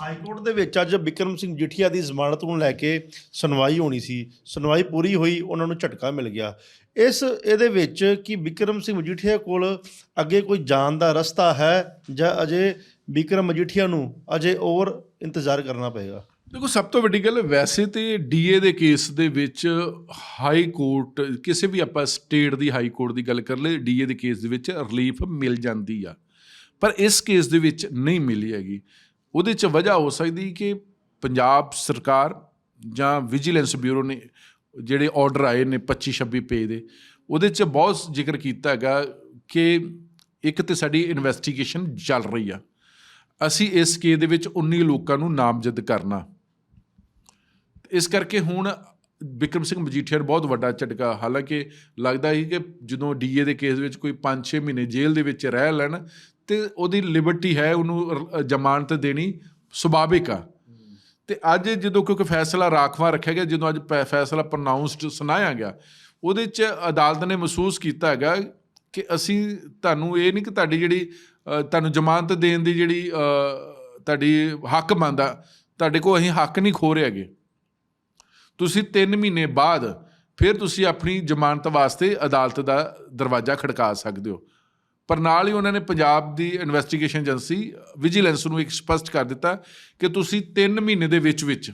High court ਦੇ ਵਿੱਚ ਅੱਜ ਬਿਕਰਮ ਸਿੰਘ ਜਠੀਆ ਦੀ ਜ਼ਮਾਨਤ ਨੂੰ ਲੈ ਕੇ ਸੁਣਵਾਈ ਹੋਣੀ ਸੀ। ਸੁਣਵਾਈ ਪੂਰੀ ਹੋਈ, ਉਹਨਾਂ ਨੂੰ ਝਟਕਾ ਮਿਲ ਗਿਆ। ਇਸ, ਇਹਦੇ ਵਿੱਚ ਕਿ ਬਿਕਰਮ ਸਿੰਘ ਮਜੀਠੀਆ ਕੋਲ ਅੱਗੇ ਕੋਈ ਜਾਣ ਦਾ ਰਸਤਾ ਹੈ ਜਾਂ ਅਜੇ ਬਿਕਰਮ ਮਜੀਠੀਆ ਨੂੰ ਅਜੇ ਹੋਰ ਇੰਤਜ਼ਾਰ ਕਰਨਾ ਪਏਗਾ? ਦੇਖੋ, ਸਭ ਤੋਂ ਵੱਡੀ ਗੱਲ ਵੈਸੇ ਤੇ ਡੀਏ ਦੇ ਕੇਸ ਦੇ ਵਿੱਚ ਹਾਈ ਕੋਰਟ, ਕਿਸੇ ਵੀ ਆਪਾਂ ਸਟੇਟ ਦੀ ਹਾਈ ਕੋਰਟ ਦੀ ਗੱਲ ਕਰ ਲਏ ਡੀਏ ਦੇ ਕੇਸ ਦੇ ਵਿੱਚ ਰਿਲੀਫ ਮਿਲ ਜਾਂਦੀ ਆ। ਪਰ ਇਸ ਕੇਸ ਦੇ ਵਿੱਚ ਨਹੀਂ ਮਿਲੀ ਹੈਗੀ। ਉਹਦੇ ਚ ਵਜ੍ਹਾ ਹੋ ਸਕਦੀ ਕਿ ਪੰਜਾਬ ਸਰਕਾਰ ਜਾਂ ਵਿਜੀਲੈਂਸ ਬਿਊਰੋ ਨੇ ਜਿਹੜੇ ਆਰਡਰ ਆਏ ਨੇ 25 26 ਪੇਜ ਦੇ, ਉਹਦੇ ਚ ਬਹੁਤ ਜ਼ਿਕਰ ਕੀਤਾ ਹੈਗਾ ਕਿ ਇੱਕ ਤੇ ਸਾਡੀ ਇਨਵੈਸਟੀਗੇਸ਼ਨ ਚੱਲ ਰਹੀ ਆ। ਅਸੀਂ ਇਸ ਕੇਸ ਦੇ ਵਿੱਚ 19 ਲੋਕਾਂ ਨੂੰ ਨਾਮਜ਼ਦ ਕਰਨਾ। ਇਸ ਕਰਕੇ ਹੁਣ ਵਿਕਰਮ ਸਿੰਘ ਮਜੀਠੀਆ ਨੂੰ ਬਹੁਤ ਵੱਡਾ ਝਟਕਾ, ਹਾਲਾਂਕਿ ਲੱਗਦਾ ਸੀ ਕਿ ਜਦੋਂ ਡੀਏ ਦੇ ਕੇਸ ਵਿੱਚ ਕੋਈ 5-6 ਮਹੀਨੇ ਜੇਲ੍ਹ ਦੇ ਵਿੱਚ ਰਹਿ ਲੈਣ ਤੇ ਉਹਦੀ ਲਿਬਰਟੀ ਹੈ, ਉਹਨੂੰ ਜ਼ਮਾਨਤ ਦੇਣੀ ਸੁਭਾਵਿਕ ਆ। ਤੇ ਅੱਜ ਜਦੋਂ ਕਿਉਂਕਿ ਫੈਸਲਾ ਰਾਖਵਾ ਰੱਖਿਆ ਗਿਆ, ਜਦੋਂ ਅੱਜ ਪੈ- ਫੈਸਲਾ ਪ੍ਰੋਨਾਂਸਡ ਸੁਣਾਇਆ ਗਿਆ, ਉਹਦੇ ਚ ਅਦਾਲਤ ਨੇ ਮਹਿਸੂਸ ਕੀਤਾ ਹੈਗਾ ਕਿ ਅਸੀਂ, ਤੁਹਾਨੂੰ ਇਹ ਨਹੀਂ ਕਿ ਤੁਹਾਡੀ ਜਿਹੜੀ ਤੁਹਾਨੂੰ ਜ਼ਮਾਨਤ ਦੇਣ ਦੀ ਜਿਹੜੀ ਤੁਹਾਡੀ ਹੱਕ ਮੰਨਦਾ, ਤੁਹਾਡੇ ਕੋਲ ਅਸੀਂ ਹੱਕ ਨਹੀਂ ਖੋ ਰਹੇ ਹੈਗੇ। ਤੁਸੀਂ 3 ਮਹੀਨੇ ਬਾਅਦ ਫਿਰ ਤੁਸੀਂ ਆਪਣੀ ਜ਼ਮਾਨਤ ਵਾਸਤੇ ਅਦਾਲਤ ਦਾ ਦਰਵਾਜ਼ਾ ਖੜਕਾ ਸਕਦੇ ਹੋ। ਪਰ ਨਾਲ ਹੀ ਉਹਨਾਂ ਨੇ ਪੰਜਾਬ ਦੀ ਇਨਵੈਸਟੀਗੇਸ਼ਨ ਏਜੰਸੀ ਵਿਜੀਲੈਂਸ ਨੂੰ ਇੱਕ ਸਪਸ਼ਟ ਕਰ ਦਿੱਤਾ ਕਿ ਤੁਸੀਂ 3 ਮਹੀਨੇ ਦੇ ਵਿੱਚ ਵਿੱਚ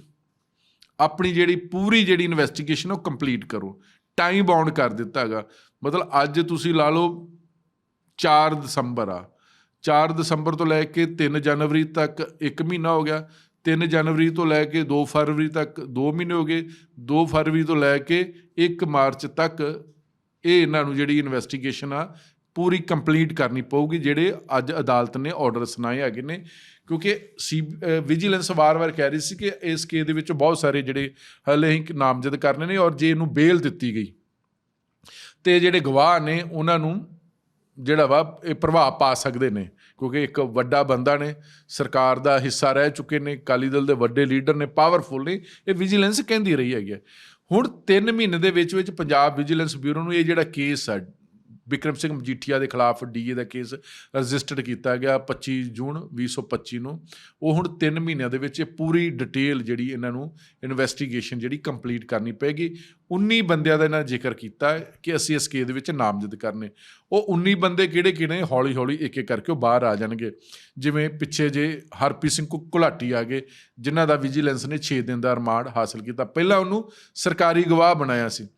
ਆਪਣੀ ਜਿਹੜੀ ਪੂਰੀ ਜਿਹੜੀ ਇਨਵੈਸਟੀਗੇਸ਼ਨ ਉਹ ਕੰਪਲੀਟ ਕਰੋ। ਟਾਈਮ ਬਾਉਂਡ ਕਰ ਦਿੱਤਾ ਹੈਗਾ। ਮਤਲਬ ਅੱਜ ਤੁਸੀਂ ਲਾ ਲਓ 4 ਦਸੰਬਰ ਆ। 4 ਦਸੰਬਰ ਤੋਂ ਲੈ ਕੇ 3 ਜਨਵਰੀ ਤੱਕ 1 ਮਹੀਨਾ ਹੋ ਗਿਆ। 3 ਜਨਵਰੀ ਤੋਂ ਲੈ ਕੇ 2 ਫਰਵਰੀ ਤੱਕ 2 ਮਹੀਨੇ ਹੋ ਗਏ। 2 ਫਰਵਰੀ ਤੋਂ ਲੈ ਕੇ 1 ਮਾਰਚ ਤੱਕ ਇਹ ਇਹਨਾਂ ਨੂੰ ਜਿਹੜੀ ਇਨਵੈਸਟੀਗੇਸ਼ਨ ਆ ਪੂਰੀ ਕੰਪਲੀਟ ਕਰਨੀ ਪਊਗੀ, ਜਿਹੜੇ ਅੱਜ ਅਦਾਲਤ ਨੇ ਆਰਡਰ ਸੁਣਾਏ ਹੈਗੇ ਨੇ, ਕਿਉਂਕਿ ਸੀ ਵਿਜੀਲੈਂਸ ਵਾਰ-ਵਾਰ ਕਹਿ ਰਹੀ ਸੀ ਕਿ ਇਸ ਕੇਸ ਦੇ ਵਿੱਚ ਬਹੁਤ ਸਾਰੇ ਜਿਹੜੇ ਹਲੇ ਹੀ ਨਾਮਜ਼ਦ ਕਰਨੇ ਨੇ ਔਰ ਜੇ ਇਹਨੂੰ ਬੇਲ ਦਿੱਤੀ ਗਈ ਤੇ ਜਿਹੜੇ ਗਵਾਹ ਨੇ, ਉਹਨਾਂ ਨੂੰ ਜਿਹੜਾ ਵਾ ਇਹ ਪ੍ਰਭਾਵ ਪਾ ਸਕਦੇ ਨੇ, ਕਿਉਂਕਿ ਇੱਕ ਵੱਡਾ ਬੰਦਾ ਨੇ, ਸਰਕਾਰ ਦਾ ਹਿੱਸਾ ਰਹਿ ਚੁੱਕੇ ਨੇ, ਅਕਾਲੀ ਦਲ ਦੇ ਵੱਡੇ ਲੀਡਰ ਨੇ ਪਾਵਰਫੁਲ ਨੇ, ਇਹ ਵਿਜੀਲੈਂਸ ਕਹਿੰਦੀ ਰਹੀ ਹੈਗੀ ਹੈ। ਹੁਣ 3 ਮਹੀਨੇ ਦੇ ਵਿੱਚ ਵਿੱਚ ਪੰਜਾਬ ਵਿਜੀਲੈਂਸ ਬਿਊਰੋ ਨੂੰ ਇਹ ਜਿਹੜਾ ਕੇਸ ਹੈ ਵਿਕਰਮ ਸਿੰਘ ਮਜੀਠੀਆ ਦੇ ਖਿਲਾਫ ਡੀਏ ਦਾ ਕੇਸ ਰਜਿਸਟਰਡ ਕੀਤਾ ਗਿਆ 25 ਜੂਨ 2025 ਨੂੰ। ਉਹ ਹੁਣ 3 ਮਹੀਨਿਆਂ ਦੇ ਵਿੱਚ ਇਹ ਪੂਰੀ ਡਿਟੇਲ ਜਿਹੜੀ ਇਹਨਾਂ ਨੂੰ ਇਨਵੈਸਟੀਗੇਸ਼ਨ ਜਿਹੜੀ ਕੰਪਲੀਟ ਕਰਨੀ ਪੈਗੀ 19 ਬੰਦਿਆਂ ਦਾ ਇਹਨਾਂ ਨੇ ਜ਼ਿਕਰ ਕੀਤਾ ਕਿ ਅਸੀਂ ਇਸ ਕੇਸ ਦੇ ਵਿੱਚ ਨਾਮਜ਼ਦ ਕਰਨੇ। ਉਹ 19 ਬੰਦੇ ਕਿਹੜੇ ਕਿਹੜੇ ਹੌਲੀ ਹੌਲੀ ਇੱਕ ਇੱਕ ਕਰਕੇ ਉਹ ਬਾਹਰ ਆ ਜਾਣਗੇ। ਜਿਵੇਂ ਪਿੱਛੇ ਜੇ ਹਰਪ੍ਰੀਤ ਸਿੰਘ ਕੁ- ਘੁਲਾਟੀ ਆ ਗਏ, ਜਿਨ੍ਹਾਂ ਦਾ ਵਿਜੀਲੈਂਸ ਨੇ 6 ਦਿਨ ਦਾ ਰਿਮਾਂਡ ਹਾਸਲ ਕੀਤਾ। ਪਹਿਲਾਂ ਉਹਨੂੰ ਸਰਕਾਰੀ ਗਵਾਹ ਬਣਾਇਆ ਸੀ।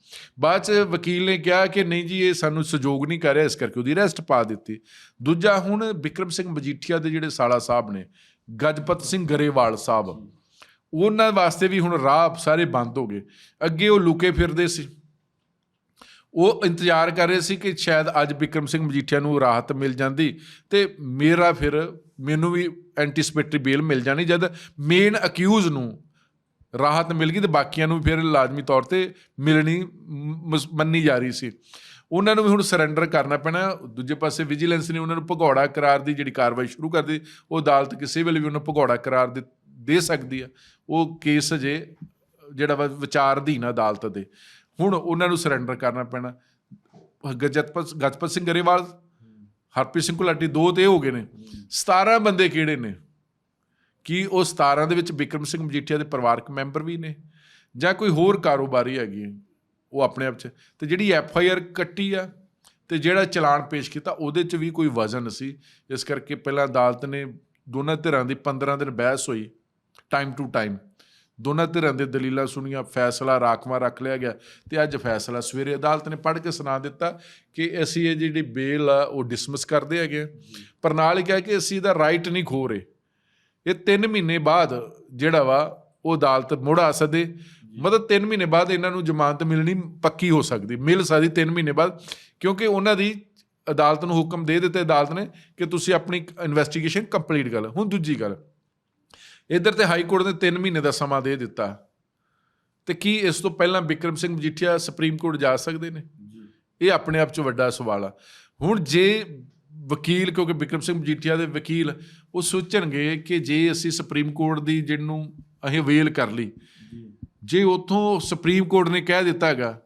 ਬਾਅਦ ਚ ਵਕੀਲ ਨੇ ਕਿਹਾ ਕਿ ਨਹੀਂ ਜੀ, ਇਹ ਸਾਨੂੰ ਸਹਿਯੋਗ ਨਹੀਂ ਕਰ ਰਿਹਾ, ਇਸ ਕਰਕੇ ਉਹਦੀ ਅਰੈਸਟ ਪਾ ਦਿੱਤੀ। ਦੂਜਾ ਹੁਣ ਵਿਕਰਮ ਸਿੰਘ ਮਜੀਠੀਆ ਦੇ ਜਿਹੜੇ ਸਾਲਾ ਸਾਹਿਬ ਨੇ, ਗਜਪਤ ਸਿੰਘ ਗਰੇਵਾਲ ਸਾਹਿਬ। ਉਹਨਾਂ ਵਾਸਤੇ ਵੀ ਹੁਣ ਰਾਹ ਸਾਰੇ ਬੰਦ ਹੋ ਗਏ। ਅੱਗੇ ਉਹ ਲੁਕੇ ਫਿਰਦੇ ਸੀ। ਉਹ ਇੰਤਜ਼ਾਰ ਕਰ ਰਹੇ ਸੀ ਕਿ ਸ਼ਾਇਦ ਅੱਜ ਵਿਕਰਮ ਸਿੰਘ ਮਜੀਠੀਆ ਨੂੰ ਰਾਹਤ ਮਿਲ ਜਾਂਦੀ ਤੇ ਮੇਰਾ ਫਿਰ ਮੈਨੂੰ ਵੀ ਐਂਟੀਸਪੇਟਰੀ ਬੇਲ ਮਿਲ ਜਾਣੀ ਜਦ ਮੇਨ ਅਕਿਊਜ਼ ਨੂੰ ਰਾਹਤ ਮਿਲ ਗਈ ਤੇ ਬਾਕੀਆਂ ਨੂੰ ਫਿਰ ਲਾਜ਼ਮੀ ਤੌਰ ਤੇ ਮਿਲਣੀ ਮੰਨੀ ਜਾ ਰਹੀ ਸੀ। ਉਹਨਾਂ ਨੂੰ ਵੀ ਹੁਣ ਸਰੈਂਡਰ ਕਰਨਾ ਪੈਣਾ। ਦੂਜੇ ਪਾਸੇ ਵਿਜੀਲੈਂਸ ਨੇ ਉਹਨਾਂ ਨੂੰ ਭਗੌੜਾ ਕਰਾਰ ਦੀ ਜਿਹੜੀ ਕਾਰਵਾਈ ਸ਼ੁਰੂ ਕਰ ਦਿੱਤੀ, ਉਹ ਅਦਾਲਤ ਕਿਸੇ ਵੇਲੇ ਵੀ ਉਹਨਾਂ ਭਗੌੜਾ ਕਰਾਰ ਦੇ ਦੇ ਸਕਦੀ ਆ। ਉਹ ਕੇਸ ਜੇ ਜਿਹੜਾ ਵਾ ਵਿਚਾਰ ਅਧੀਨ ਆ ਅਦਾਲਤ ਦੇ। ਹੁਣ ਉਹਨਾਂ ਨੂੰ ਸਰੈਂਡਰ ਕਰਨਾ ਪੈਣਾ। ਗਜਪਤ ਗਜਪਤ ਸਿੰਘ ਗਰੇਵਾਲ, ਹਰਪ੍ਰੀਤ ਸਿੰਘ ਕੁਲਾਟੀ ਦੋ ਤੇ ਹੋ ਗਏ ਨੇ। 17 ਬੰਦੇ ਕਿਹੜੇ ਨੇ? ਕੀ ਉਹ 17 ਦੇ ਵਿੱਚ ਵਿਕਰਮ ਸਿੰਘ ਮਜੀਠੀਆ ਦੇ ਪਰਿਵਾਰਕ ਮੈਂਬਰ ਵੀ ਨੇ? ਜਾਂ ਕੋਈ ਹੋਰ ਕਾਰੋਬਾਰੀ ਹੈਗੀ ਹੈ? ਉਹ ਆਪਣੇ ਆਪ 'ਚ। ਤੇ ਜਿਹੜੀ ਐਫ ਆਈ ਆਰ ਕੱਟੀ ਆ ਤੇ ਜਿਹੜਾ ਚਲਾਨ ਪੇਸ਼ ਕੀਤਾ, ਉਹਦੇ 'ਚ ਵੀ ਕੋਈ ਵਜ਼ਨ ਸੀ। ਇਸ ਕਰਕੇ ਪਹਿਲਾਂ ਅਦਾਲਤ ਨੇ ਦੋਨਾਂ ਧਿਰਾਂ ਦੀ 15 ਦਿਨ ਬਹਿਸ ਹੋਈ। ਟਾਈਮ ਟੂ ਟਾਈਮ ਦੋਨਾਂ ਧਿਰਾਂ ਦੇ ਦਲੀਲਾਂ ਸੁਣੀਆਂ, ਫੈਸਲਾ ਰਾਖਵਾ ਰੱਖ ਲਿਆ ਗਿਆ ਤੇ ਅੱਜ ਫੈਸਲਾ ਸਵੇਰੇ ਅਦਾਲਤ ਨੇ ਪੜ੍ਹ ਕੇ ਸੁਣਾ ਦਿੱਤਾ ਕਿ ਅਸੀਂ ਇਹ ਜਿਹੜੀ ਬੇਲ ਆ, ਉਹ ਡਿਸਮਿਸ ਕਰਦੇ ਹੈਗੇ ਆ। ਪਰ ਨਾਲ ਹੀ ਕਿਹਾ ਕਿ ਅਸੀਂ ਇਹਦਾ ਰਾਈਟ ਨਹੀਂ ਖੋ ਰਹੇ। ਇਹ 3 ਮਹੀਨੇ ਬਾਅਦ ਜਿਹੜਾ ਵਾ, ਉਹ ਅਦਾਲਤ ਮੁੜ ਆ ਸਕਦੇ ਮਤਲਬ 3 ਮਹੀਨੇ ਬਾਅਦ ਇਹਨਾਂ ਨੂੰ ਜ਼ਮਾਨਤ ਮਿਲਣੀ ਪੱਕੀ ਹੋ ਸਕਦੀ, ਮਿਲ ਸਕਦੀ 3 ਮਹੀਨੇ ਬਾਅਦ, ਕਿਉਂਕਿ ਉਹਨਾਂ ਦੀ ਅਦਾਲਤ ਨੂੰ ਹੁਕਮ ਦੇ ਦਿੱਤੇ ਅਦਾਲਤ ਨੇ ਕਿ ਤੁਸੀਂ ਆਪਣੀ ਇਨਵੈਸਟੀਗੇਸ਼ਨ ਕੰਪਲੀਟ ਕਰ ਲਓ। ਹੁਣ ਦੂਜੀ ਗੱਲ ਇੱਧਰ ਤੇ ਹਾਈ ਕੋਰਟ ਨੇ 3 ਮਹੀਨੇ ਦਾ ਸਮਾਂ ਦੇ ਦਿੱਤਾ। ਤੇ ਕੀ ਇਸ ਤੋਂ ਪਹਿਲਾਂ ਵਿਕਰਮ ਸਿੰਘ ਮਜੀਠੀਆ ਸੁਪਰੀਮ ਕੋਰਟ ਜਾ ਸਕਦੇ ਨੇ? ਇਹ ਆਪਣੇ ਆਪ 'ਚ ਵੱਡਾ ਸਵਾਲ ਆ। ਹੁਣ ਜੇ ਵਕੀਲ ਕਿਉਂਕਿ ਵਿਕਰਮ ਸਿੰਘ ਮਜੀਠੀਆ ਦੇ ਵਕੀਲ ਉਹ ਸੋਚਣਗੇ ਕਿ ਜੇ ਅਸੀਂ ਸੁਪਰੀਮ ਕੋਰਟ ਦੀ ਜਿਹਨੂੰ ਅਸੀਂ ਵੇਲ ਕਰ ਲਈ ਜੇ। ਉਥੋਂ ਸੁਪਰੀਮ ਕੋਰਟ ਨੇ ਕਹਿ ਦਿੱਤਾ ਹੈਗਾ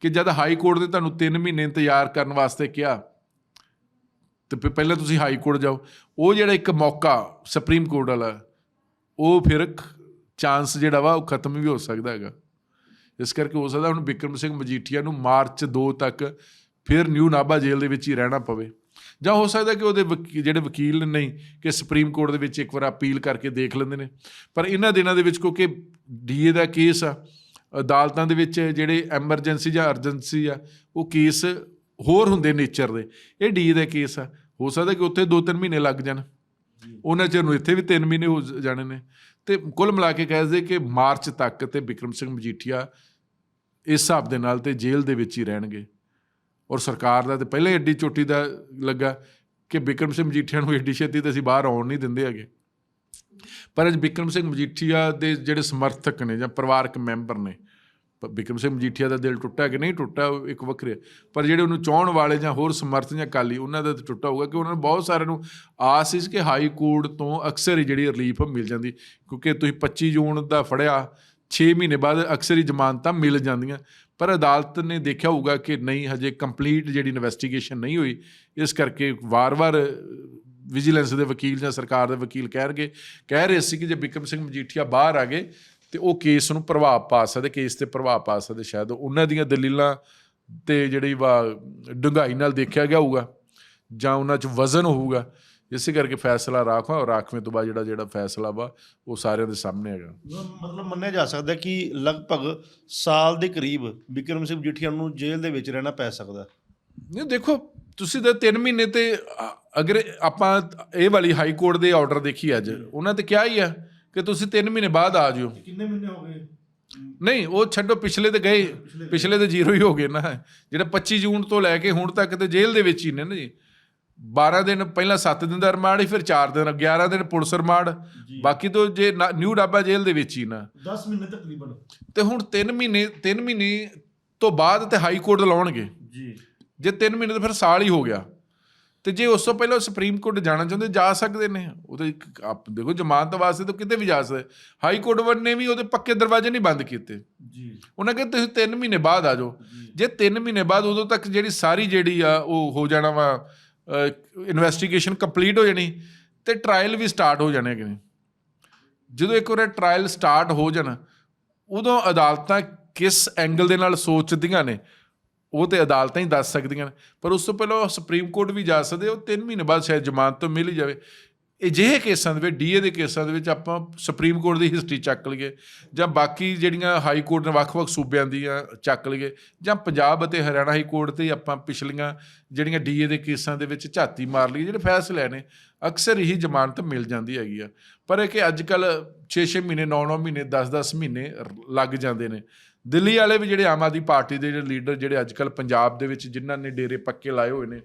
ਕਿ ਜਦ ਹਾਈ ਕੋਰਟ ਨੇ ਤੁਹਾਨੂੰ 3 ਮਹੀਨੇ ਇੰਤਜ਼ਾਰ ਕਰਨ ਵਾਸਤੇ ਕਿਹਾ ਤੇ ਪਹਿਲਾਂ ਤੁਸੀਂ ਹਾਈ ਕੋਰਟ ਜਾਓ ਉਹ ਜਿਹੜਾ ਇੱਕ ਮੌਕਾ ਸੁਪਰੀਮ ਕੋਰਟ ਵਾਲਾ ਉਹ ਫਿਰ ਚਾਂਸ ਜਿਹੜਾ ਵਾ ਉਹ ਖਤਮ ਵੀ ਹੋ ਸਕਦਾ ਹੈਗਾ। ਇਸ ਕਰਕੇ ਹੋ ਸਕਦਾ ਹੁਣ ਬਿਕਰਮ ਸਿੰਘ ਮਜੀਠੀਆ ਨੂੰ ਮਾਰਚ 2 ਤੱਕ ਫਿਰ ਨਿਊ ਨਾਭਾ ਜੇਲ੍ਹ ਦੇ ਵਿੱਚ ਹੀ ਰਹਿਣਾ ਪਵੇ। ਜਾਂ ਹੋ ਸਕਦਾ ਕਿ ਉਹਦੇ ਵਕੀ- ਜਿਹੜੇ ਵਕੀਲ ਨੇ ਨਹੀਂ, ਕਿ ਸੁਪਰੀਮ ਕੋਰਟ ਦੇ ਵਿੱਚ ਇੱਕ ਵਾਰ ਅਪੀਲ ਕਰਕੇ ਦੇਖ ਲੈਂਦੇ ਨੇ। ਪਰ ਇਹਨਾਂ ਦਿਨਾਂ ਦੇ ਵਿੱਚ ਕਿਉਂਕਿ ਡੀਏ ਦਾ ਕੇਸ ਆ, ਅਦਾਲਤਾਂ ਦੇ ਵਿੱਚ ਜਿਹੜੇ ਐਮਰਜੈਂਸੀ ਜਾਂ ਅਰਜੈਂਸੀ ਆ, ਉਹ ਕੇਸ ਹੋਰ ਹੁੰਦੇ ਨੇਚਰ ਦੇ। ਇਹ ਡੀਏ ਦਾ ਕੇਸ ਆ। ਹੋ ਸਕਦਾ ਕਿ ਉੱਥੇ 2-3 ਮਹੀਨੇ ਲੱਗ ਜਾਣ। ਉਹਨਾਂ ਚਿਰ ਨੂੰ ਇੱਥੇ ਵੀ 3 ਮਹੀਨੇ ਹੋ ਜਾਣੇ ਨੇ। ਤੇ ਕੁੱਲ ਮਿਲਾ ਕੇ ਕਹਿ ਕਿ ਮਾਰਚ ਤੱਕ ਤੇ ਬਿਕਰਮ ਸਿੰਘ ਮਜੀਠੀਆ ਇਸ ਹਿਸਾਬ ਦੇ ਨਾਲ ਤੇ ਜੇਲ੍ਹ ਦੇ ਵਿੱਚ ਹੀ ਰਹਿਣਗੇ। ਔਰ ਸਰਕਾਰ ਦਾ ਤੇ ਪਹਿਲਾਂ ਹੀ ਐਡੀ ਚੋਟੀ ਦਾ ਲੱਗਾ ਕਿ ਬਿਕਰਮ ਸਿੰਘ ਮਜੀਠੀਆ ਨੂੰ ਐਡੀ ਛੇਤੀ ਤੇ ਅਸੀਂ ਬਾਹਰ ਆਉਣ ਨਹੀਂ ਦਿੰਦੇ ਹੈਗੇ। ਪਰ ਅੱਜ ਬਿਕਰਮ ਸਿੰਘ ਮਜੀਠੀਆ ਦੇ ਜਿਹੜੇ ਸਮਰਥਕ ਨੇ ਜਾਂ ਪਰਿਵਾਰਕ ਮੈਂਬਰ ਨੇ ਪ- ਵਿਕਰਮ ਸਿੰਘ ਮਜੀਠੀਆ ਦਾ ਦਿਲ ਟੁੱਟਾ ਕਿ ਨਹੀਂ ਟੁੱਟਾ ਇੱਕ ਵੱਖਰੇ। ਪਰ ਜਿਹੜੇ ਉਹਨੂੰ ਚਾਹਣ ਵਾਲੇ ਜਾਂ ਹੋਰ ਸਮਰਥ ਜਾਂ ਕਾਲੀ ਉਹਨਾਂ ਦਾ ਤਾਂ ਟੁੱਟਾ ਹੋਊਗਾ ਕਿ ਉਹਨਾਂ ਨੂੰ ਬਹੁਤ ਸਾਰਿਆਂ ਨੂੰ ਆਸ ਸੀ ਕਿ ਹਾਈ ਕੋਰਟ ਤੋਂ ਅਕਸਰ ਹੀ ਜਿਹੜੀ ਰਿਲੀਫ ਮਿਲ ਜਾਂਦੀ। ਕਿਉਂਕਿ ਤੁਸੀਂ 25 ਜੂਨ ਦਾ ਫੜਿਆ 6 ਮਹੀਨੇ ਬਾਅਦ ਅਕਸਰ ਹੀ ਜ਼ਮਾਨਤਾਂ ਮਿਲ ਜਾਂਦੀਆਂ। ਪਰ ਅਦਾਲਤ ਨੇ ਦੇਖਿਆ ਹੋਊਗਾ ਕਿ ਨਹੀਂ, ਹਜੇ ਕੰਪਲੀਟ ਜਿਹੜੀ ਇਨਵੈਸਟੀਗੇਸ਼ਨ ਨਹੀਂ ਹੋਈ, ਇਸ ਕਰਕੇ ਵਾਰ-ਵਾਰ ਵਿਜੀਲੈਂਸ ਦੇ ਵਕੀਲ ਜਾਂ ਸਰਕਾਰ ਦੇ ਵਕੀਲ ਕਹਿਣਗੇ ਕਹਿ ਰਹੇ ਸੀ ਕਿ ਜੇ ਬਿਕਰਮ ਸਿੰਘ ਮਜੀਠੀਆ ਬਾਹਰ ਆ ਗਏ ਤੇ ਉਹ ਕੇਸ ਨੂੰ ਪ੍ਰਭਾਵ ਪਾ ਸਕਦੇ ਕੇਸ ਤੇ ਪ੍ਰਭਾਵ ਪਾ ਸਕਦੇ ਸ਼ਾਇਦ। ਉਹਨਾਂ ਦੀਆਂ ਦਲੀਲਾਂ ਤੇ ਜਿਹੜੀ ਵਾ ਡੂੰਘਾਈ ਨਾਲ ਦੇਖਿਆ ਗਿਆ ਹੋਊਗਾ ਜਾਂ ਉਹਨਾਂ 'ਚ ਵਜ਼ਨ ਹੋਊਗਾ ਇਸੇ ਕਰਕੇ ਫੈਸਲਾ ਰਾਖਵਾ ਔਰ ਰਾਖਵੇਂ ਤੋਂ ਬਾਅਦ ਜਿਹੜਾ ਜਿਹੜਾ ਫੈਸਲਾ ਵਾ ਉਹ ਸਾਰਿਆਂ ਦੇ ਸਾਹਮਣੇ ਹੈਗਾ। ਮਤਲਬ ਮੰਨਿਆ ਜਾ ਸਕਦਾ ਕਿ ਲਗਭਗ ਸਾਲ ਦੇ ਕਰੀਬ ਵਿਕਰਮ ਸਿੰਘ ਮਜੀਠੀਆ ਨੂੰ ਜੇਲ੍ਹ ਦੇ ਵਿੱਚ ਰਹਿਣਾ ਪੈ ਸਕਦਾ। ਨਹੀਂ ਦੇਖੋ ਤੁਸੀਂ ਤਾਂ 3 ਮਹੀਨੇ ਤੇ ਅਗਰ ਆਪਾਂ ਇਹ ਵਾਲੀ ਹਾਈ ਕੋਰਟ ਦੇ ਆਰਡਰ ਦੇਖੀ ਅੱਜ ਉਹਨਾਂ ਤੇ ਕਿਹਾ ਹੀ ਆ ਕਿ ਤੁਸੀਂ 3 ਮਹੀਨੇ ਬਾਅਦ ਆ ਜਿਓ। ਕਿੰਨੇ ਮਹੀਨੇ ਹੋ ਗਏ? ਨਹੀਂ ਉਹ ਛੱਡੋ ਪਿਛਲੇ ਤੇ ਗਏ ਪਿਛਲੇ ਤੇ ਜ਼ੀਰੋ ਹੀ ਹੋ ਗਏ ਨਾ। ਜਿਹੜਾ 25 ਜੂਨ ਤੋਂ ਲੈ ਕੇ ਹੁਣ ਤੱਕ ਤੇ ਜੇਲ੍ਹ ਦੇ ਵਿੱਚ ਹੀ ਨੇ ਨਾ ਜੀ। 12 ਦਿਨ ਪਹਿਲਾਂ 7 ਦਿਨ ਦਾ ਰਿਮਾਂਡ ਹੀ ਫਿਰ 4 ਦਿਨ 11 ਦਿਨ ਪੁਲਿਸ ਰਿਮਾਂਡ। ਬਾਕੀ ਤੋਂ ਜੇ ਨਿਊ ਡਾਬਾ ਜੇਲ੍ਹ ਦੇ ਵਿੱਚ ਹੀ ਨਾ। 10 ਮਹੀਨੇ ਤਕਰੀਬਨ। ਤੇ ਹੁਣ 3 ਮਹੀਨੇ 3 ਮਹੀਨੇ ਤੋਂ ਬਾਅਦ ਤੇ ਹਾਈ ਕੋਰਟ ਲਾਉਣਗੇ। ਜੀ। ਜੇ 3 ਮਹੀਨੇ ਤਾਂ ਫਿਰ ਸਾਲ ਹੀ ਹੋ ਗਿਆ। ਤੇ ਜੇ ਉਸ ਤੋਂ ਪਹਿਲਾਂ ਸੁਪਰੀਮ ਕੋਰਟ ਜਾਣਾ ਚਾਹੁੰਦੇ ਜਾ ਸਕਦੇ ਨੇ। ਉਹਦੇ ਇੱਕ- ਆਪ ਦੇਖੋ ਜ਼ਮਾਨਤ ਵਾਸਤੇ ਤਾਂ ਕਿਤੇ ਵੀ ਜਾ ਸਕਦੇ। ਹਾਈ ਕੋਰਟ ਵੱਲ ਨੇ ਵੀ ਉਹਦੇ ਪੱਕੇ ਦਰਵਾਜ਼ੇ ਨਹੀਂ ਬੰਦ ਕੀਤੇ। ਜੀ। ਉਹਨਾਂ ਕਹਿੰਦੇ ਤੁਸੀਂ 3 ਮਹੀਨੇ ਬਾਅਦ ਆ ਜਾਓ। ਜੇ। 3 ਮਹੀਨੇ ਬਾਅਦ ਉਦੋਂ ਤੱਕ ਜਿਹੜੀ ਸਾਰੀ ਜਿਹੜੀ ਆ ਉਹ ਹੋ ਜਾਣਾ ਵਾ ਇਨਵੈਸਟੀਗੇਸ਼ਨ ਕੰਪਲੀਟ ਹੋ ਜਾਣੀ ਤੇ ਟ੍ਰਾਇਲ ਵੀ ਸਟਾਰਟ ਹੋ ਜਾਣੇ ਕਿ ਨਹੀਂ ਜਦੋਂ ਇੱਕ ਵਾਰ ਟ੍ਰਾਇਲ ਸਟਾਰਟ ਹੋ ਜਾਣ ਉਦੋਂ ਅਦਾਲਤਾਂ ਕਿਸ ਐਂਗਲ ਦੇ ਨਾਲ ਸੋਚਦੀਆਂ ਨੇ? ਉਹ ਤੇ ਅਦਾਲਤਾਂ ਹੀ ਦੱਸ ਸਕਦੀਆਂ ਨੇ, ਪਰ ਉਸ ਤੋਂ ਪਹਿਲਾਂ ਉਹ ਸੁਪਰੀਮ ਕੋਰਟ ਵੀ ਜਾ ਸਕਦੇ, ਉਹ 3 ਮਹੀਨੇ ਬਾਅਦ ਸ਼ਾਇਦ ਜ਼ਮਾਨਤ ਤੋਂ ਮਿਲ ਹੀ ਜਾਵੇ। ਅਜਿਹੇ ਕੇਸਾਂ ਦੇ ਵਿੱਚ ਡੀਏ ਦੇ ਕੇਸਾਂ ਦੇ ਵਿੱਚ ਆਪਾਂ ਸੁਪਰੀਮ ਕੋਰਟ ਦੀ ਹਿਸਟਰੀ ਚੱਕ ਲਈਏ, ਜਾਂ ਬਾਕੀ ਜਿਹੜੀਆਂ ਹਾਈ ਕੋਰਟ ਨੇ ਵੱਖ-ਵੱਖ ਸੂਬਿਆਂ ਦੀਆਂ ਚੱਕ ਲਈਏ, ਜਾਂ ਪੰਜਾਬ ਅਤੇ ਹਰਿਆਣਾ ਹਾਈ ਕੋਰਟ ਤੇ ਆਪਾਂ ਪਿਛਲੀਆਂ ਜਿਹੜੀਆਂ ਡੀਏ ਦੇ ਕੇਸਾਂ ਦੇ ਵਿੱਚ ਝਾਤੀ ਮਾਰ ਲਈ ਜਿਹੜੇ ਫੈਸਲੇ ਨੇ, ਅਕਸਰ ਹੀ ਜ਼ਮਾਨਤ ਮਿਲ ਜਾਂਦੀ ਹੈਗੀ ਆ। ਪਰ ਇਹ ਕਿ ਅੱਜ ਕੱਲ 6-6 ਮਹੀਨੇ 9-9 ਮਹੀਨੇ 10-10 ਮਹੀਨੇ ਲੱਗ ਜਾਂਦੇ ਨੇ। ਦਿੱਲੀ ਵਾਲੇ ਵੀ ਜਿਹੜੇ ਆਮ ਆਦਮੀ ਪਾਰਟੀ ਦੇ ਜਿਹੜੇ ਲੀਡਰ ਜਿਹੜੇ ਅੱਜ ਕੱਲ ਪੰਜਾਬ ਦੇ ਵਿੱਚ ਜਿਨ੍ਹਾਂ ਨੇ ਡੇਰੇ ਪੱਕੇ ਲਾਏ ਹੋਏ ਨੇ,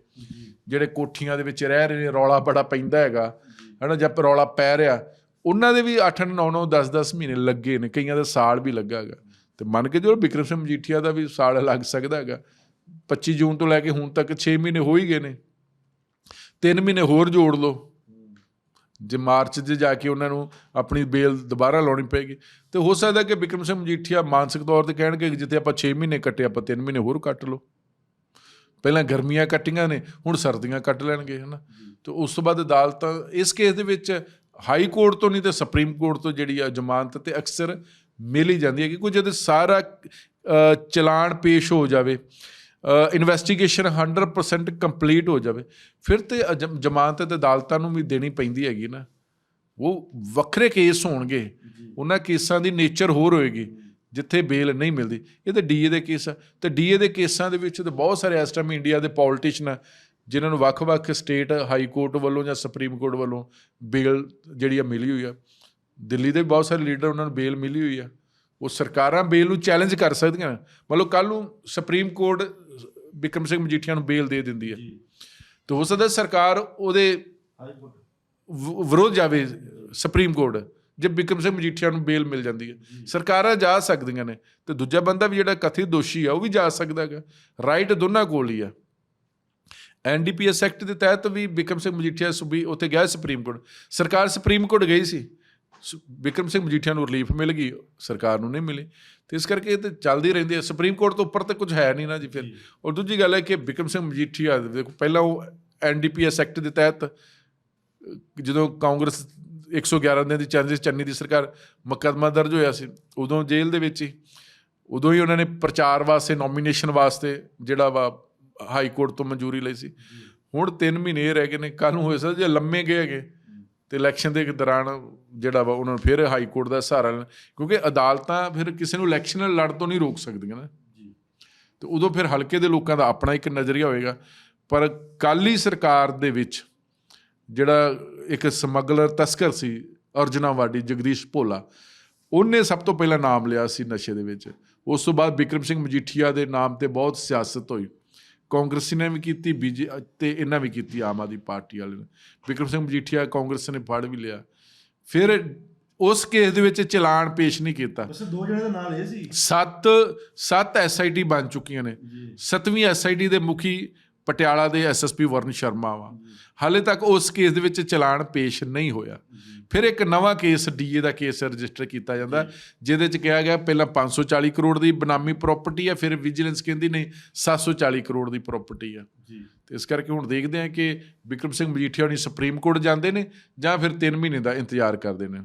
ਜਿਹੜੇ ਕੋਠੀਆਂ ਦੇ ਵਿੱਚ ਰਹਿ ਰਹੇ ਨੇ, ਰੌਲਾ ਬੜਾ ਪੈਂਦਾ ਹੈਗਾ, ਹਨਾ, ਜਦ ਰੌਲਾ ਪੈ ਰਿਹਾ, ਉਹਨਾਂ ਦੇ ਵੀ 8 9 9 10 10 ਮਹੀਨੇ ਲੱਗੇ ਨੇ, ਕਈਆਂ ਦਾ ਸਾਲ ਵੀ ਲੱਗਾ ਹੈਗਾ। ਤੇ ਮੰਨ ਕੇ ਜੋ ਬਿਕਰਮ ਸਿੰਘ ਮਜੀਠੀਆ ਦਾ ਵੀ ਸਾਲ ਲੱਗ ਸਕਦਾ ਹੈਗਾ। 25 ਜੂਨ ਤੋਂ ਲੈ ਕੇ ਹੁਣ ਤੱਕ 6 ਮਹੀਨੇ ਹੋ ਹੀ ਗਏ ਨੇ। 3 ਮਹੀਨੇ ਹੋਰ ਜੋੜ ਲਓ। ਜੇ ਮਾਰਚ 'ਚ ਜਾ ਕੇ ਉਹਨਾਂ ਨੂੰ ਆਪਣੀ ਬੇਲ ਦੁਬਾਰਾ ਲਾਉਣੀ ਪਏਗੀ। ਤੇ ਹੋ ਸਕਦਾ ਕਿ ਬਿਕਰਮ ਸਿੰਘ ਮਜੀਠੀਆ ਮਾਨਸਿਕ ਤੌਰ ਤੇ ਕਹਿਣਗੇ ਜਿੱਥੇ ਆਪਾਂ 6 ਮਹੀਨੇ ਕੱਟੇ, ਆਪਾਂ 3 ਮਹੀਨੇ ਹੋਰ ਕੱਟ ਲਓ। ਪਹਿਲਾਂ ਗਰਮੀਆਂ ਕੱਟੀਆਂ ਨੇ, ਹੁਣ ਸਰਦੀਆਂ ਕੱਟ ਲੈਣਗੇ, ਹਨਾ। ਤੇ ਉਸ ਤੋਂ ਬਾਅਦ ਅਦਾਲਤਾਂ ਇਸ ਕੇਸ ਦੇ ਵਿੱਚ ਹਾਈ ਕੋਰਟ ਤੋਂ ਨਹੀਂ ਤੇ ਸੁਪਰੀਮ ਕੋਰਟ ਤੋਂ ਜਿਹੜੀ ਆ ਜ਼ਮਾਨਤ ਤੇ ਅਕਸਰ ਮਿਲ ਹੀ ਜਾਂਦੀ ਹੈ ਕਿ ਕੋਈ ਜਦ ਸਾਰਾ ਚਲਾਨ ਪੇਸ਼ ਹੋ ਜਾਵੇ। ਇਨਵੈਸਟੀਗੇਸ਼ਨ 100% ਕੰਪਲੀਟ ਹੋ ਜਾਵੇ। ਫਿਰ ਤੇ ਜ਼ਮਾਨਤ ਤੇ ਅਦਾਲਤਾਂ ਨੂੰ ਵੀ ਦੇਣੀ ਪੈਂਦੀ ਹੈਗੀ ਨਾ। ਉਹ ਵੱਖਰੇ ਕੇਸ ਹੋਣਗੇ। ਉਹਨਾਂ ਕੇਸਾਂ ਦੀ ਨੇਚਰ ਹੋਰ ਹੋਏਗੀ ਜਿੱਥੇ ਬੇਲ ਨਹੀਂ ਮਿਲਦੀ। ਇਹ ਤਾਂ ਡੀਏ ਦੇ ਕੇਸ ਆ। ਤੇ ਡੀਏ ਦੇ ਕੇਸਾਂ ਦੇ ਵਿੱਚ ਤਾਂ ਬਹੁਤ ਸਾਰੇ ਇਸ ਟਾਈਮ ਇੰਡੀਆ ਦੇ ਪੋਲੀਟੀਸ਼ੀਅਨ ਆ ਜਿਨ੍ਹਾਂ ਨੂੰ ਵੱਖ-ਵੱਖ ਸਟੇਟ ਹਾਈ ਕੋਰਟ ਵੱਲੋਂ ਜਾਂ ਸੁਪਰੀਮ ਕੋਰਟ ਵੱਲੋਂ ਬੇਲ ਜਿਹੜੀ ਆ ਮਿਲੀ ਹੋਈ ਆ। ਦਿੱਲੀ ਦੇ ਬਹੁਤ ਸਾਰੇ ਲੀਡਰ ਉਹਨਾਂ ਨੂੰ ਬੇਲ ਮਿਲੀ ਹੋਈ ਆ। ਉਹ ਸਰਕਾਰਾਂ ਬੇਲ ਨੂੰ ਚੈਲੰਜ ਕਰ ਸਕਦੀਆਂ ਮਤਲਬ ਕੱਲ ਨੂੰ ਸੁਪਰੀਮ ਕੋਰਟ ਬਿਕਰਮ ਸਿੰਘ ਮਜੀਠੀਆ ਨੂੰ ਬੇਲ ਦੇ ਦਿੰਦੀ ਹੈ। ਤੇ ਹੋ ਸਕਦਾ ਸਰਕਾਰ ਉਹਦੇ ਵਿਰੋਧ ਜਾਵੇ ਸੁਪਰੀਮ ਕੋਰਟ ਜੇ ਬਿਕਰਮ ਸਿੰਘ ਮਜੀਠੀਆ ਨੂੰ ਬੇਲ ਮਿਲ ਜਾਂਦੀ ਹੈ। ਸਰਕਾਰਾਂ ਜਾ ਸਕਦੀਆਂ ਨੇ ਤੇ ਦੂਜਾ ਬੰਦਾ ਵੀ ਜਿਹੜਾ ਕਥਿਤ ਦੋਸ਼ੀ ਆ ਉਹ ਵੀ ਜਾ ਸਕਦਾ ਹੈਗਾ। ਰਾਈਟ ਦੋਨਾਂ ਕੋਲ ਹੀ ਆ। ਐਨਡੀਪੀਐਸ ਐਕਟ ਦੇ ਤਹਿਤ ਵੀ ਬਿਕਰਮ ਸਿੰਘ ਮਜੀਠੀਆ ਸੁਬੀ ਉੱਥੇ ਗਿਆ ਸੁਪਰੀਮ ਕੋਰਟ। ਸਰਕਾਰ ਸੁਪਰੀਮ ਕੋਰਟ ਗਈ ਸੀ। ਬਿਕਰਮ ਸਿੰਘ ਮਜੀਠੀਆ ਨੂੰ ਰਿਲੀਫ ਮਿਲ ਗਈ ਸਰਕਾਰ ਨੂੰ ਨਹੀਂ ਮਿਲੀ। ਤੇ ਇਸ ਕਰਕੇ ਇਹ ਤੇ ਚੱਲਦੀ ਰਹਿੰਦੀ ਹੈ। ਸੁਪਰੀਮ ਕੋਰਟ ਤੋਂ ਉੱਪਰ ਤੇ ਕੁਝ ਹੈ ਨਹੀਂ ਨਾ ਜੀ ਫਿਰ। ਔਰ ਦੂਜੀ ਗੱਲ ਹੈ ਕਿ ਬਿਕਰਮ ਸਿੰਘ ਮਜੀਠੀਆ ਦੇਖੋ ਪਹਿਲਾਂ ਉਹ ਐਨਡੀਪੀਐਸ ਐਕਟ ਦੇ ਤਹਿਤ ਜਦੋਂ ਕਾਂਗਰਸ 111 ਦਿਨ ਦੀ ਚਾਂਜਿਸ ਚੰਨੀ ਦੀ ਸਰਕਾਰ ਮੁਕੱਦਮਾ ਦਰਜ ਹੋਇਆ ਸੀ ਉਦੋਂ ਜੇਲ੍ਹ ਦੇ ਵਿੱਚ ਹੀ ਉਦੋਂ ਹੀ ਉਹਨਾਂ ਨੇ ਪ੍ਰਚਾਰ ਵਾਸਤੇ ਨੋਮੀਨੇਸ਼ਨ ਵਾਸਤੇ ਜਿਹੜਾ ਵਾ ਹਾਈ ਕੋਰਟ ਤੋਂ ਮਨਜ਼ੂਰੀ ਲਈ ਸੀ। ਹੁਣ 3 ਮਹੀਨੇ ਰਹਿ ਗਏ ਨੇ ਕੱਲ ਨੂੰ ਹੋਏ ਸਰ ਜੇ ਲੰਮੇ ਗਏ ਹੈਗੇ। ਤੇ ਇਲੈਕਸ਼ਨ ਦੇ ਦੌਰਾਨ ਜਿਹੜਾ ਵਾ ਉਹਨਾਂ ਨੂੰ ਫਿਰ ਹਾਈ ਕੋਰਟ ਦਾ ਸਹਾਰਾ ਲੈਣਾ ਕਿਉਂਕਿ ਅਦਾਲਤਾਂ ਫਿਰ ਕਿਸੇ ਨੂੰ ਇਲੈਕਸ਼ਨ ਲੜ ਤੋਂ ਨਹੀਂ ਰੋਕ ਸਕਦੀਆਂ ਨਾ। ਤੇ ਉਦੋਂ ਫਿਰ ਹਲਕੇ ਦੇ ਲੋਕਾਂ ਦਾ ਆਪਣਾ ਇੱਕ ਨਜ਼ਰੀਆ ਹੋਏਗਾ। ਪਰ ਕਾਲੀ ਸਰਕਾਰ ਦੇ ਵਿੱਚ ਜਿਹੜਾ ਇੱਕ ਸਮਗਲਰ ਤਸਕਰ ਸੀ ਅਰਜਨਾ ਵਾਡੀ ਜਗਦੀਸ਼ ਭੋਲਾ ਉਹਨੇ ਸਭ ਤੋਂ ਪਹਿਲਾਂ ਨਾਮ ਲਿਆ ਸੀ ਨਸ਼ੇ ਦੇ ਵਿੱਚ। ਉਸ ਤੋਂ ਬਾਅਦ ਵਿਕਰਮ ਸਿੰਘ ਮਜੀਠੀਆ ਦੇ ਨਾਮ ਤੇ ਬਹੁਤ ਸਿਆਸਤ ਹੋਈ। ਕਾਂਗਰਸੀ ਨੇ ਵੀ ਕੀਤੀ ਬੀਜੇ ਤੇ ਇਹਨਾਂ ਵੀ ਕੀਤੀ ਆਮ ਆਦਮੀ ਪਾਰਟੀ ਵਾਲੇ ਨੇ। ਵਿਕਰਮ ਸਿੰਘ ਮਜੀਠੀਆ ਕਾਂਗਰਸ ਨੇ ਫੜ ਵੀ ਲਿਆ। ਫਿਰ ਉਸ ਕੇਸ ਦੇ ਵਿੱਚ ਚਲਾਨ ਪੇਸ਼ ਨਹੀਂ ਕੀਤਾ। ਬਸ ਦੋ ਜਣੇ ਦਾ ਨਾਮ ਇਹ ਸੀ? ਸੱਤ ਸੱਤ ਐਸਆਈਟੀ ਬਣ ਚੁੱਕੀਆਂ ਨੇ। ਸੱਤਵੀਂ ਐਸਆਈਟੀ ਦੇ ਮੁਖੀ ਪਟਿਆਲਾ ਦੇ ਐਸਐਸਪੀ ਵਰਨ ਸ਼ਰਮਾ ਵਾ। ਹਾਲੇ ਤੱਕ ਉਸ ਕੇਸ ਦੇ ਵਿੱਚ ਚਲਾਨ ਪੇਸ਼ ਨਹੀਂ ਹੋਇਆ। ਫਿਰ ਇੱਕ ਨਵਾਂ ਕੇਸ ਡੀਏ ਦਾ ਕੇਸ ਰਜਿਸਟਰ ਕੀਤਾ ਜਾਂਦਾ। ਜਿਹਦੇ ਚ ਕਿਹਾ ਗਿਆ ਪਹਿਲਾਂ 540 ਕਰੋੜ ਦੀ ਬਨਾਮੀ ਪ੍ਰਾਪਰਟੀ ਹੈ ਫਿਰ ਵਿਜੀਲੈਂਸ ਕਹਿੰਦੀ ਨਹੀਂ 740 ਕਰੋੜ ਦੀ ਪ੍ਰਾਪਰਟੀ ਆ। ਜੀ। ਤੇ ਇਸ ਕਰਕੇ ਹੁਣ ਦੇਖਦੇ ਹਾਂ ਕਿ ਵਿਕਰਮ ਸਿੰਘ ਮਜੀਠੀਆ ਹੁਣੀ ਸੁਪਰੀਮ ਕੋਰਟ ਜਾਂਦੇ ਨੇ ਜਾਂ ਫਿਰ 3 ਮਹੀਨੇ ਦਾ ਇੰਤਜ਼ਾਰ ਕਰਦੇ ਨੇ।